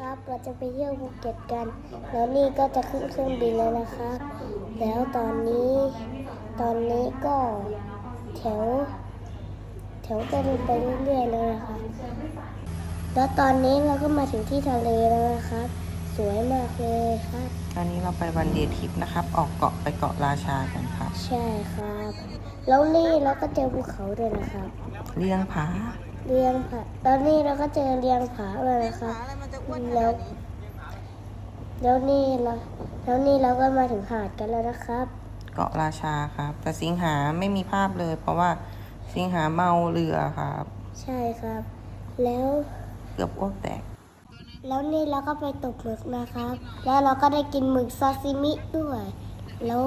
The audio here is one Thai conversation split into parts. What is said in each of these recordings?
ครับ เราจะไปเที่ยวภูเก็ตกัน แล้วนี่ก็จะขึ้นเครื่องบินแล้วนะครับ แล้วตอนนี้ ตอนนี้ก็แถว แถวกันไปเรื่อยๆเลยนะครับ แล้วตอนนี้เราก็มาถึงที่ทะเลแล้วนะครับ สวยมากเลยครับ ตอนนี้เราไปวันเดย์ทริปนะครับ ออกเกาะไปเกาะราชากันครับ ใช่ครับ แล้วนี่เราก็เจอภูเขาด้วยนะครับเลี้ยงผา เรียงผาตอนนี้เราก็เจอเรียงผาเลยนะครับแล้วแล้วนี่เราแล้วนี่เราก็มาถึงหาดกันแล้วนะครับ เกาะราชาครับ แต่สิงหาไม่มีภาพเลย เพราะว่าสิงหาเมาเรือครับ ใช่ครับ แล้วเกือบอ้วกแตก แล้วนี่เราก็ไปตกหมึกนะครับ แล้วเราก็ได้กินหมึกซาซิมิด้วย แล้ว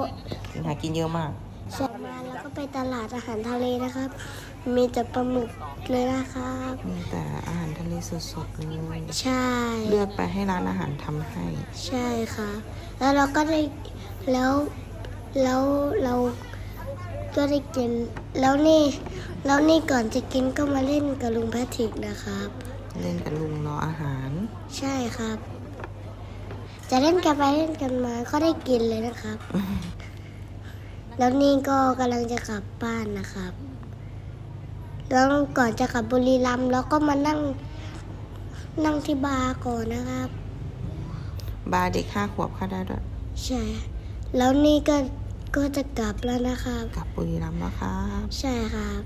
สิงหากินเยอะมาก เสร็จมาแล้วก็ไปตลาดอาหารทะเลนะครับ มีแต่ปลาหมึกเลยนะครับ มีแต่อาหารทะเลสดๆเลยใช่ เลือกไปให้ร้านอาหารทำให้ ใช่ค่ะ แล้วเราก็ได้แล้วแล้วเราก็ได้กินแล้วนี่ แล้วนี่ก่อนจะกินก็มาเล่นกับลุงแพทริกนะครับ เล่นกับลุงรออาหาร ใช่ครับ จะเล่นกันไปเล่นกันมาก็ได้กินเลยนะครับ แล้วนี่ก็กำลังจะกลับบ้านนะครับ แล้วก่อนจะกลับบุรีรัมย์เราก็มานั่งนั่งที่บาร์ก่อนนะครับ บาร์เด็กห้าขวบเข้าได้ด้วยใช่ แล้วนี่ก็ก็จะกลับแล้วนะครับ กลับบุรีรัมย์แล้วครับ ใช่ครับ